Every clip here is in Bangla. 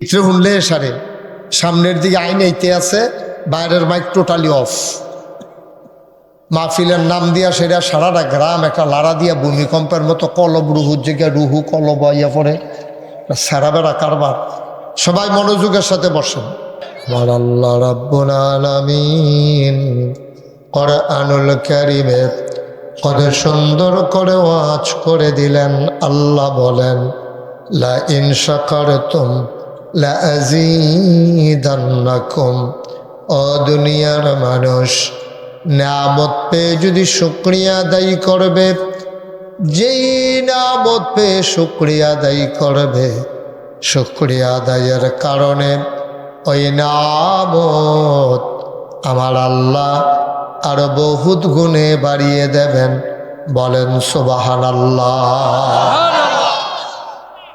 ভিতরে শুনলে সারে। সামনের দিকে আইন এইতে আছে, বাইরের মাইক টোটালি অফ মাহফিলের নাম দিয়া সেটা সারাটা গ্রাম একটা লাড়া দিয়া ভূমিকম্পের মতো কলব রুহুর জায়গায় রুহু কলব ইয়া পরে সারা বেড়া কারবার। সবাই মনোযোগের সাথে বসেন। আমার আল্লাহ রাব্বুল আলামিন কোরআনুল কারিমে কত সুন্দর করে ওয়াজ করে দিলেন। আল্লাহ বলেন, লা ইন লা আযীদান্নাকুম ও দুনিয়ার মানুষ নামত পেয়ে যদি শুক্রিয়া আদায় করবে, যেই নামত পেয়ে শুক্রিয়া আদায় করবে, শুক্রিয়া আদায়ের কারণে ওই নামত আমার আল্লাহ আরও বহুত গুণে বাড়িয়ে দেবেন, বলেন সুবাহান আল্লাহ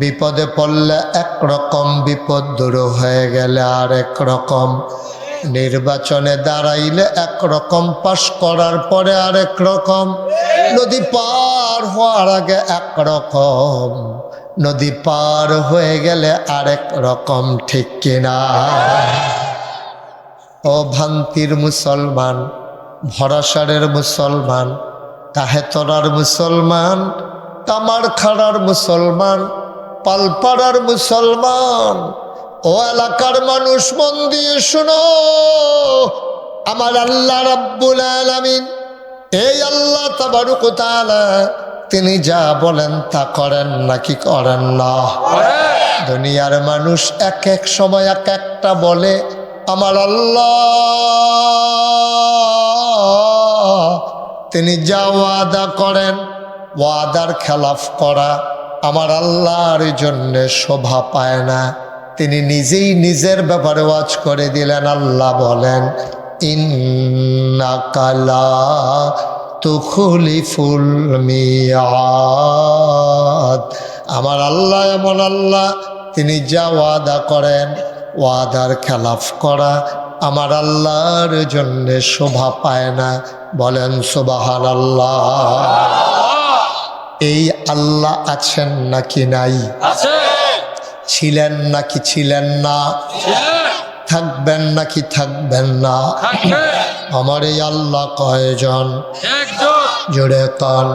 বিপদে পড়লে একরকম বিপদ দূর হয়ে গেলে আরেক রকম নির্বাচনে দাঁড়াইলে একরকম, পাশ করার পরে আরেক রকম নদী পার হওয়ার আগে একরকম। নদী পার হয়ে গেলে আরেক রকম ঠিক কিনা? ও ভান্তির মুসলমান, ভরাসারের মুসলমান, তাহেতরার মুসলমান কামার খাড়ার মুসলমান পালপাড়ার মুসলমান, ও এলাকার মানুষ মন দিয়ে শুনো, আমার আল্লাহ রাব্বুল আলামিন, এই আল্লাহ তাবারুক তাআলা তিনি যা বলেন তা করেন নাকি করেন না? দুনিয়ার মানুষ এক এক সময় এক একটা বলে, আমার আল্লাহ, তিনি যা ওয়াদা করেন, ওয়াদার খেলাফ করা আমার আল্লাহর জন্য শোভা পায় না। তিনি নিজেই নিজের ব্যাপারে ওয়াজ করে দিলেন, আল্লাহ বলেন ইন্নাকালা তুখলিফুল মিয়াদ। আমার আল্লাহ এমন আল্লাহ, তিনি যা ওয়াদা করেন, ওয়াদার খেলাফ করা আমার আল্লাহর জন্য শোভা পায় না। বলেন সোবাহান আল্লাহ এই আল্লাহ আছেন নাকি নাই? ছিলেন নাকি ছিলেন না? থাকবেন নাকি থাকবেন না? আমার এই আল্লাহ কয়জন? জুড়ে কান।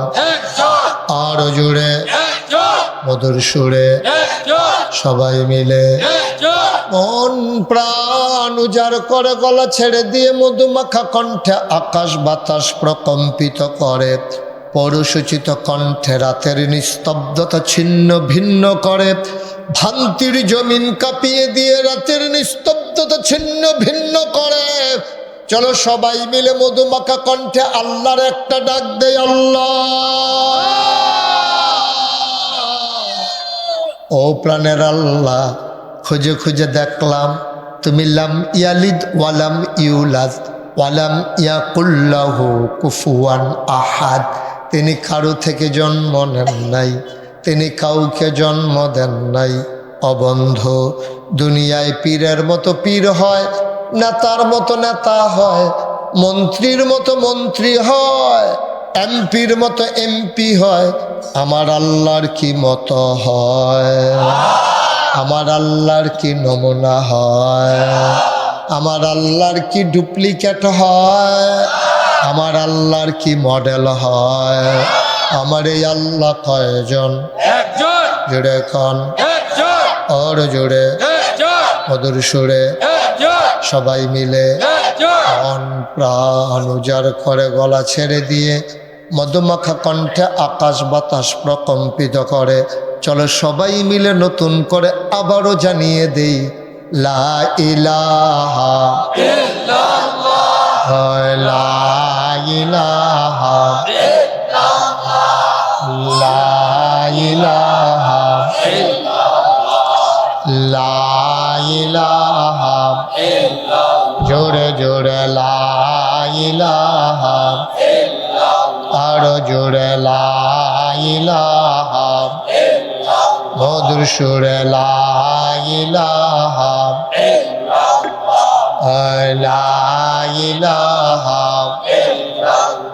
আরও জুড়ে মধুর সুরে সবাই মিলে মন প্রাণ উজাড় করে গলা ছেড়ে দিয়ে মধুমাখা কণ্ঠে আকাশ বাতাস প্রকম্পিত করে। পরশুচিত কণ্ঠে রাতের নিস্তব্ধতা ছিন্ন ভিন্ন করে, ভান্তির জমিন কাঁপিয়ে দিয়ে রাতের নিস্তব্ধতা ছিন্ন ভিন্ন করে। চলো সবাই মিলে মধুমাখা কণ্ঠে আল্লাহর একটা ডাক দেয় আল্লাহ। ও প্রাণের আল্লাহ, খুঁজে খুঁজে দেখলাম, তুমি লাম ইয়ালিদ ওয়ালাম ইউলাদ ওয়ালাম ইয়াকুল্লাহু কুফুয়ান আহাদ। তিনি কারও থেকে জন্ম নেন নাই, তিনি কাউকে জন্ম দেন নাই। অবন্ধ, দুনিয়ায় পীরের মতো পীর হয়, নেতার মতো নেতা হয়, মন্ত্রীর মতো মন্ত্রী হয়, এমপির মতো এমপি হয়, আমার আল্লাহর কি মতো হয়? আমার আল্লাহর কি নমুনা হয়? আমার আল্লাহর কি ডুপ্লিকেট হয়? আমার আল্লাহর কি মডেল হয়? আমার এই আল্লাহ কয়জন? জুড়ে কন? ওর জুড়ে? মধুর সুরে? সবাই মিলে? মন প্রাণ উজাড় করে গলা ছেড়ে দিয়ে মধুমাখা কণ্ঠে আকাশ বাতাস প্রকম্পিত করে। চলো সবাই মিলে নতুন করে আবারও জানিয়ে দেই লা ইলাহা হয় লা ইলাহা লা ইলাহা লা ইলাহা জোরে জোরে লা ইলাহা আরও জোরে লা ইলাহা মধুর সুরে লা ইলাহা লা ইলাহা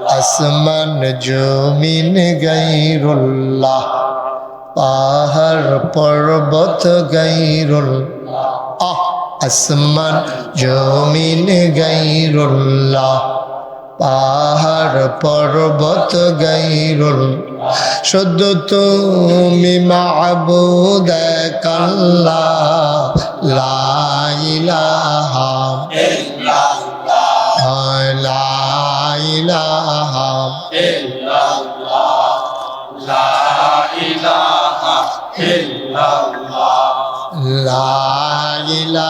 আসমান জমিন গাইরুল্লাহ, পাহাড় পর্বত গাইরুল আহ, আসমান জমিন গাইরুল্লাহ, পাহাড় পর্বত গাইরুল শুদ্ধ তুমি মাবুদ কাল্লা লাইলাহা লাইলাহা লাইলাহা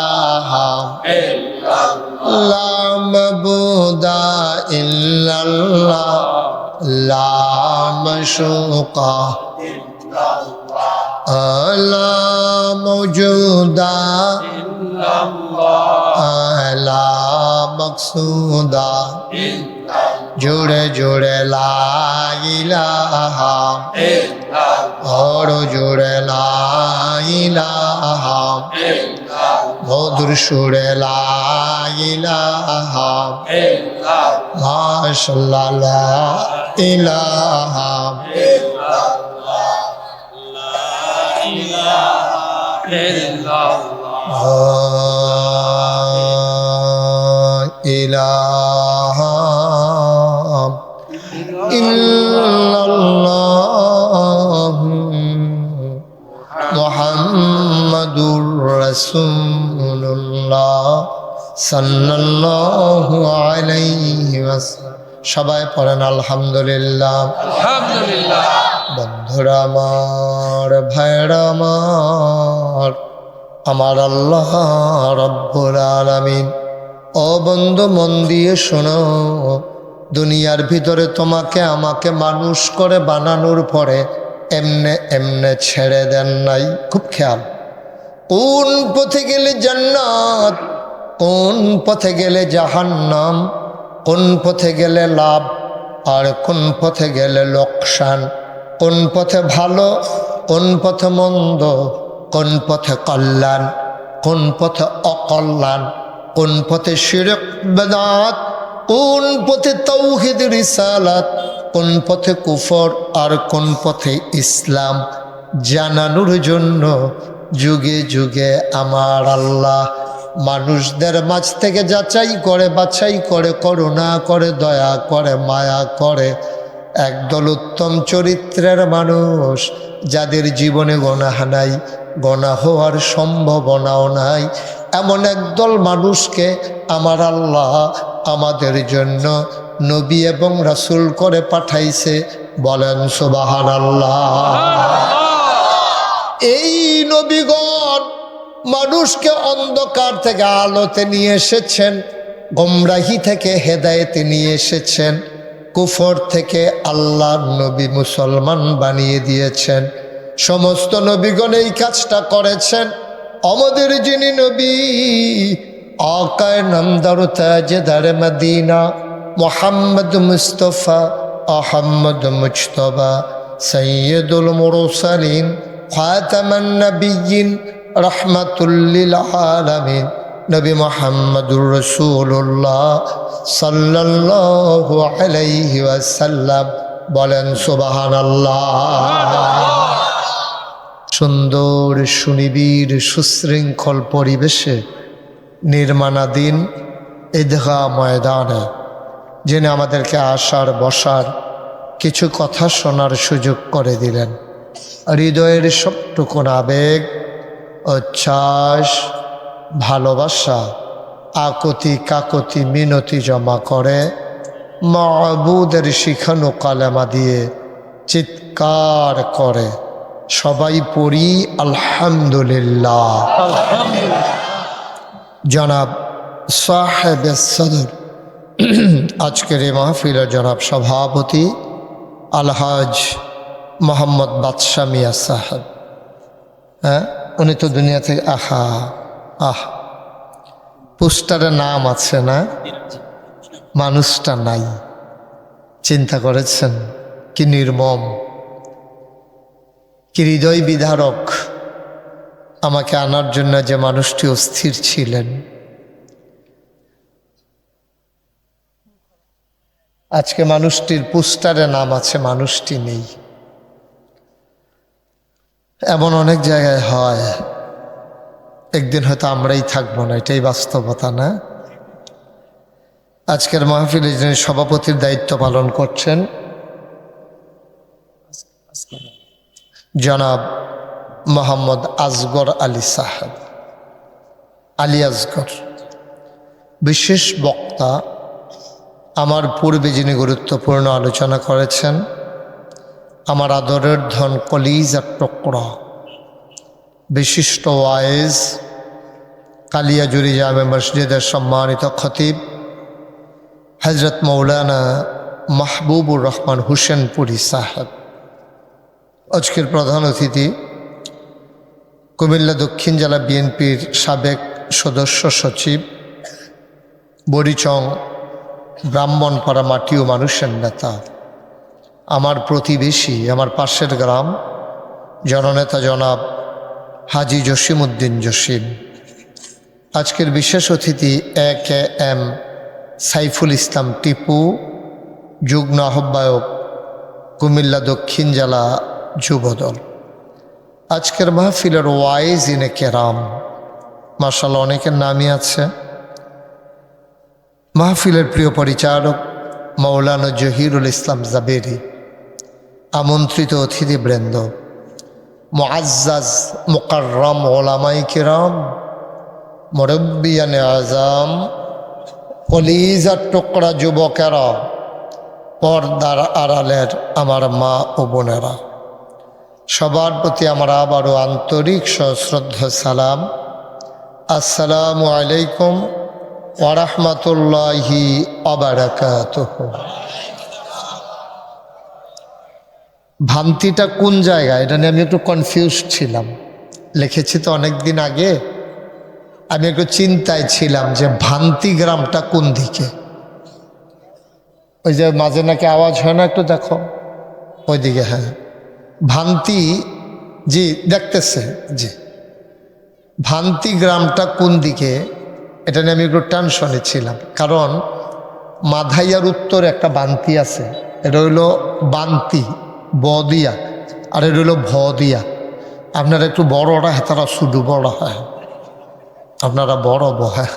লা মাবুদা ইল্লাল্লাহ লা মাশুকা লা মওজুদা লা মকসুদা জোড়ে জোড়ে লাইলাহা। और জোড়ে লাইলাহা। মধুর সুরে লাইলাহা। মাশাল্লাহ ইলাহা ইলাহা সাল্লাল্লাহু আলাইহি ওয়াসাল্লাম। সবাই পড়েন আলহামদুলিল্লাহ। আলহামদুলিল্লাহ। বন্ধুরা আমার ভাইরা আমার আমার আল্লাহ রব্বুল আলামিন। ও বন্ধু মন দিয়ে শোনো দুনিয়ার ভিতরে তোমাকে আমাকে মানুষ করে বানানোর পরে এমনে এমনে ছেড়ে দেন নাই। খুব খেয়াল। কোন পথে গেলে জান্নাত কোন পথে গেলে জাহান্নাম কোন পথে গেলে লাভ আর কোন পথে গেলে লোকসান কোন পথে ভালো কোন পথে মন্দ কোন পথে কল্যাণ কোন পথে অকল্যাণ কোন পথে শিরক বেদাত কোন পথে তৌহিদ রিসালাত কোন পথে কুফর আর কোন পথে ইসলাম জানানোর জন্য যুগে যুগে আমার আল্লাহ মানুষদের মাঝ থেকে যাচাই করে বাছাই করে করুণা করে দয়া করে মায়া করে। একদল উত্তম চরিত্রের মানুষ যাদের জীবনে গণাহ নাই গণা হওয়ার সম্ভাবনাও নাই। এমন একদল মানুষকে আমার আল্লাহ আমাদের জন্য নবী এবং রাসুল করে পাঠাইছে। বলেন সুবাহান আল্লাহ এই নবীগণ মানুষকে অন্ধকার থেকে আলোতে নিয়ে এসেছেন, গোমরাহি থেকে হেদায়েতে নিয়ে এসেছেন, কুফর থেকে আল্লাহ নবী মুসলমান বানিয়ে দিয়েছেন। সমস্ত নবীগণ এই কাজটা করেছেন। আমাদের যিনি নবী, আকায় নমদার মদিনা, মোহাম্মদ মুস্তফা, আহম্মদ মুজতবা সৈয়দুল মুরসালিন, খাতামান নবিয়িন রহমাতুল্লিল আলামিন। নবী মোহাম্মদুর রসুল্লাহ সাল্লাল্লাহু আলাইহি ওয়াসাল্লাম বলেন, সুবহানাল্লাহ। সুন্দর, সুনিবিড়, সুশৃঙ্খল পরিবেশে নির্মাণাধীন ঈদগা ময়দানে, যিনি আমাদেরকে আসার, বসার কিছু কথা শোনার সুযোগ করে দিলেন। হৃদয়ের সবটুকুন আবেগ উচ্ছ্বাস ভালোবাসা, আকতি কাকতি মিনতি জমা করে, মাবুদের শিখানো কালেমা দিয়ে চিৎকার করে। সবাই পড়ি আলহামদুলিল্লাহ। জনাব সাহেব সদর। আজকের এই মাহফিলের জনাব সভাপতি আলহাজ মোহাম্মদ বাদশাহ মিয়া সাহেব। হ্যাঁ? উনি তো দুনিয়া থেকে, আহা, আহ। পোস্টারে নাম আছে না? মানুষটা নাই। চিন্তা করেছেন? কি নির্মম। কি হৃদয় বিধারক আমাকে আনার জন্য যে মানুষটি অস্থির ছিলেন। আজকে মানুষটির পোস্টারে নাম আছে, মানুষটি নেই। এমন অনেক জায়গায় হয়। একদিন হয়তো আমরাই থাকব না, এটাই বাস্তবতা, না? আজকের মাহফিলে যিনি সভাপতির দায়িত্ব পালন করছেন, জনাব মোহাম্মদ আজগর আলী সাহেব, আলী আসগর বিশেষ বক্তা আমার পূর্বে যিনি গুরুত্বপূর্ণ আলোচনা করেছেন আমার আদরের ধন কলিজ আর টকরা। বিশিষ্ট ওয়াইজ কালিয়াজুরি জামে মসজিদের সম্মানিত খতিব হজরত মৌলানা মাহবুবুর রহমান হুসেনপুরি সাহেব। আজকের প্রধান অতিথি কুমিল্লা দক্ষিণ জেলা বিএনপির সাবেক সদস্য সচিব, বরিচং ব্রাহ্মণপাড়া মাটি ও মানুষের নেতা। আমার প্রতিবেশী, আমার পাশের গ্রাম, জননেতা জনাব হাজি জসিম উদ্দিন জসিম। আজকের বিশেষ অতিথি A K M Saiful Islam Tipu, যুগ্ম আহ্বায়ক কুমিল্লা দক্ষিণ জেলা যুবদল। আজকের মাহফিলের ওয়াইজ ইনে কেরাম। মার্শাল অনেকের নামই আছে। মাহফিলের প্রিয় পরিচালক মৌলানা জহিরুল ইসলাম জাবেরি। আমন্ত্রিত অতিথিবৃন্দ মুআজ্জাজ মুকাররম ওলামাই কিরাম, মুরব্বিয়ানে আজাম কলিজার টুকরা যুবকেরা, পর্দার আড়ালের আমার মা ও বোনেরা, সবার প্রতি আমার আবারও আন্তরিক সশ্রদ্ধ সালাম। আসসালামু আলাইকুম ওরহমতুল্লাহি অবরাকাত ভান্তিটা কোন জায়গায়? এটা নিয়ে আমি একটু কনফিউজ ছিলাম। লিখেছি তো অনেক দিন আগে। আমি একটু চিন্তায় ছিলাম যে ভান্তি গ্রামটা কোন দিকে? ওই যে মাঝে নাকি আওয়াজ হয় না একটু? দেখো। ওইদিকে হ্যাঁ। ভান্তি, জি, দেখতেছে, জি। ভান্তি গ্রামটা কোন দিকে? এটা নিয়ে আমি একটু টেনশনে ছিলাম। কারণ মাধাইয়ার উত্তর একটা বান্তি আছে। এটা হইল বান্তি। বদিয়া। আর এটা হইল ভদিয়া আপনারা একটু বড়রা হ্যাঁ তারা শুধু বড় হয়। আপনারা বড় বহায়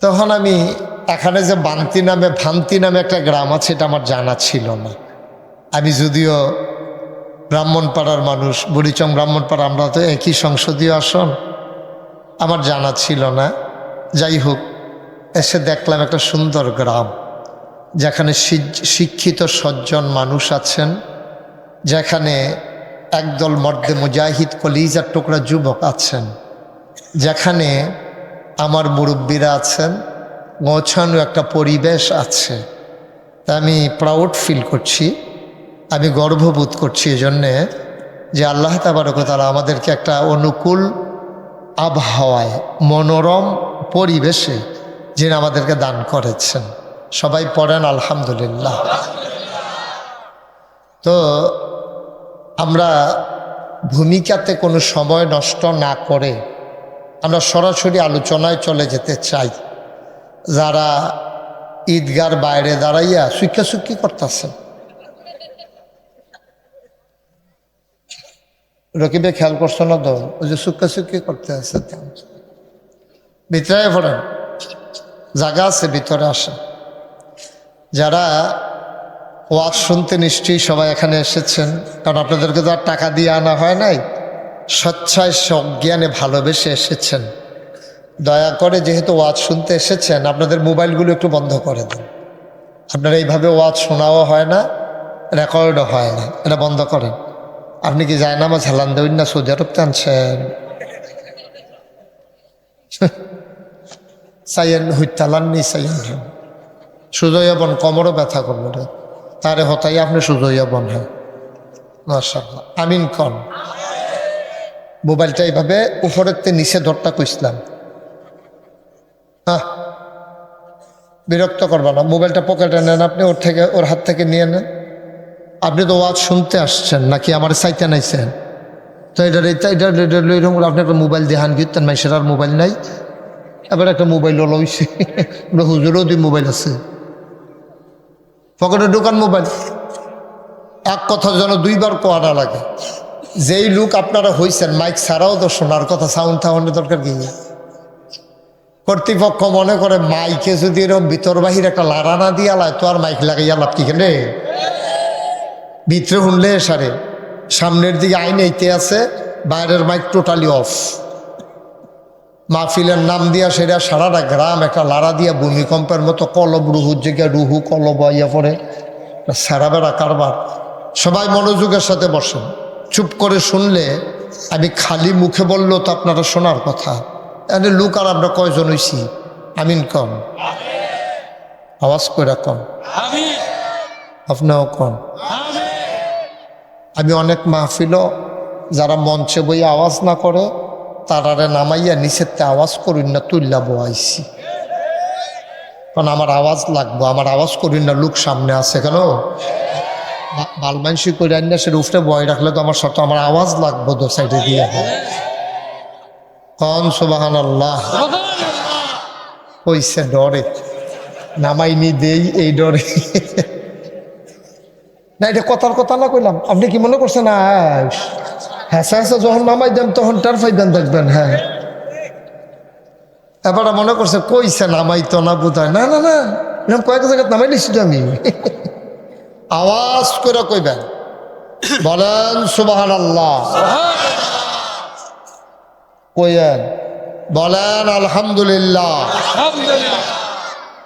তখন আমি এখানে যে বান্তি নামে, ভান্তি নামে একটা গ্রাম আছে, এটা আমার জানা ছিল না। আমি যদিও ব্রাহ্মণপাড়ার মানুষ, বুড়িচং ব্রাহ্মণপাড়া, আমরা তো একই সংসদীয় আসন। আমার জানা ছিল না। যাই হোক, এসে দেখলাম একটা সুন্দর গ্রাম। যেখানে শিক্ষিত সজ্জন মানুষ আছেন, যেখানে একদল মর্দে মুজাহিদ কলিজার টুকরা যুবক আছেন, যেখানে আমার মুরব্বীরা আছেন, গোছানো একটা পরিবেশ আছে। তা আমি প্রাউড ফিল করছি, আমি গর্ববোধ করছি এজন্যে যে আল্লাহ তাবারকতালা আমাদেরকে একটা অনুকূল আবহাওয়ায়, মনোরম পরিবেশে যিনি আমাদেরকে দান করেছেন। সবাই পড়েন, আলহামদুলিল্লাহ। তো আমরা ভূমিকাতে কোনো সময় নষ্ট না করে আমরা সরাসরি আলোচনায় চলে যেতে চাই। যারা ঈদগার বাইরে দাঁড়াইয়া সুখী করতেছেন রকিবে খেয়াল করছ না তো? ওই যে সুখী করতে আছে। ভিতরে পড়েন। জায়গা আছে, ভিতরে আসে যারা ওয়াজ শুনতে নিশ্চয়ই সবাই এখানে এসেছেন, কারণ আপনাদেরকে তো আর টাকা দিয়ে আনা হয় নাই। স্বচ্ছায়, সজ্ঞানে ভালোবেসে এসেছেন। দয়া করে যেহেতু ওয়াজ শুনতে এসেছেন, আপনাদের মোবাইলগুলো একটু বন্ধ করে দিন। আপনারা এইভাবে ওয়াজ শোনাও হয় না, রেকর্ডও হয় না। এটা বন্ধ করেন। আপনি কি যায় না আমার ঝালান দেবেন না সৌদি আরব টানছেন? চাইয়েন হুইতালান নি চাইয়েন বন, কমরও ব্যথা করবে রে। তারে হতাই আপনি সুজয়া বন হ্যাঁ। মাশাআল্লাহ। আমিন কন। মোবাইলটা এইভাবে উপরের তে নিচে ধরটা কইসলাম হ্যাঁ বিরক্ত করবা না। মোবাইলটা পকেটে নেন আপনি, ওর থেকে, ওর হাত থেকে নিয়ে নেন। আপনি তো ওয়াজ শুনতে আসছেন, নাকি আমার চাইতে নাইছেন? তো এটা এটা এরকম আপনি একটা মোবাইল দিয়ে হান গিয়েছেন মাইসের আর মোবাইল নাই। এবার একটা মোবাইল লইছে। হুজুরও দুই মোবাইল আছে। পকেটে দোকান মোবাইল। এক কথা যেন দুইবার কোয়া না লাগে। যেই লোক আপনারা হইছেন, মাইক ছাড়াও তো শোনার কথা, সাউন্ড থাউন্ডের দরকার কি? কর্তৃপক্ষ মনে করে মাইকে যদি এরকম ভিতর বাহির একটা লাড়া না দিয়া লায়, তো আর মাইক লাগাইয়া লাভ কি কেনে? ভিতরে শুনলে সারে। সামনের দিকে আইন এইতে আছে, বাইরের মাইক টোটালি অফ। মাহফিলের নাম দিয়া সেটা সারাটা গ্রাম, একটা লাড়া দিয়া ভূমিকম্পের মতো কলব রুহুর জায়গায় রুহু কলব ইয়া পরে সারা বেড়া কারবার। সবাই মনোযোগের সাথে বসেন। চুপ করে শুনলে আমি খালি মুখে বললেও তো আপনারা শোনার কথা। এনে লুক আর আমরা কয়জন হইছি? আমিন কম। আওয়াজ করে কম। আপনিও কম। আমি আমি অনেক মাহফিলও যারা মঞ্চে বই আওয়াজ না করে তারারে নামাইয়া নিচেরতে আওয়াজ করুন না তুল্লা বয়াইছি। কারণ আমার আওয়াজ লাগবো, আমার আওয়াজ করুন না, লোক সামনে আছে কেন? বালমানসি করে আন না, সে উফরে বয় রাখলে তো আমার সাথে আমার আওয়াজ লাগবো দো সাইডে দিয়ে। কন সুবাহান আল্লাহ কইছে ডরে। নামাইনি দেই এই ডরে। না, এটা কথার কথা না কইলাম। আপনি কি মনে করছেন? হ্যাঁ হ্যাঁ যখন নামাই দেন তখন টার ফাইদান দেখবেন হ্যাঁ। এবার মনে করছে কইছে নামাই তো না বোধহয় না না না এরকম কয়েক জায়গায় নামাই নিছি তো আমি। আওয়াজ করে কইবেন। বলেন সুবাহান আল্লাহ কইয়েন বলেন আলহামদুলিল্লাহ। আলহামদুলিল্লাহ।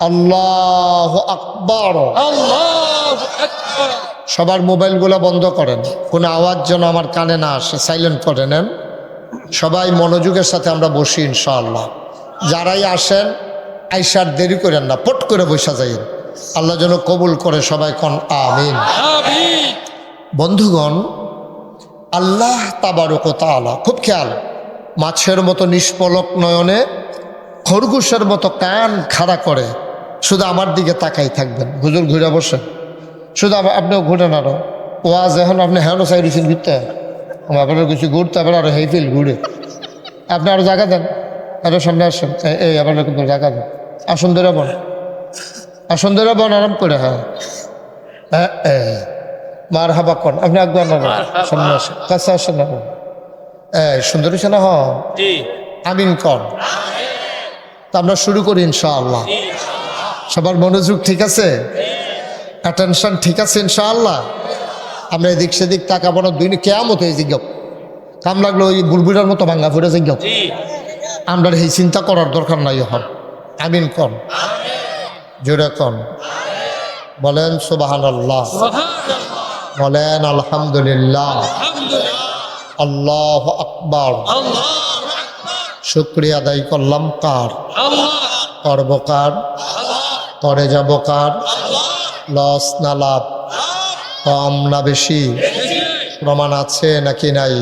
আল্লাহ আকবর। আল্লাহ আকবার। সবার মোবাইলগুলো বন্ধ করেন। কোনো আওয়াজ যেন আমার কানে না আসে সাইলেন্ট করে নেন। সবাই মনোযোগের সাথে আমরা বসি ইনশাআল্লাহ। যারাই আসেন আইসার দেরি করেন না পট করে বসা যাই আল্লাহ যেন কবুল করে সবাই কন আমিন। আমিন। বন্ধুগণ আল্লাহ তাবারক তালা খুব খেয়াল মাছের মতো নিষ্পলক নয়নে খরগোশের মতো কান খাড়া করে শুধু আমার দিকে তাকাই থাকবেন। হুজুর ঘুরে বসেন। শুধু আপনিও ঘুরেন আরও। ওয়াজ এখন আপনি হ্যাঁ সাইড দিচ্ছেন ঘুরতে আপনার কিছু ঘুরতে আবার আরও হেইফিল ঘুরে। আপনি আরও জায়গা দেন। আরও সামনে আসেন। এই- আপনার কিন্তু জায়গা দেন। আসুন ধরে বন আসুন ধরে বন আরাম করে হ্যাঁ। হ্যাঁ মার হাবা কন। আপনি একবার না সামনে আসেন। কাছে আসেন না এই সুন্দর হয়েছে না হ আমিন কন। তা আমরা শুরু করি ইনশাআল্লাহ। সবার মনোযোগ ঠিক আছে? অ্যাটেনশন ঠিক আছে ইনশাআল্লাহ। আমরা এদিক সেদিক তাকাবো না দুই কেয়ামত হয়ে জিজ্ঞাপ কাম লাগল ওই বুলবুলার মতো ভাঙ্গা ফুটে জিজ্ঞাপ জি। আমরা এই চিন্তা করার দরকার নাই হন আমিন কন। জোরে কন। বলেন সুবাহান আল্লাহ বলেন আলহামদুলিল্লাহ। আল্লাহ আকবর। শুক্রিয়া আদায় করলাম কার? করব কার? করে যাব কার? লস না লাভ? কম না বেশি প্রমাণ আছে নাকি নাই?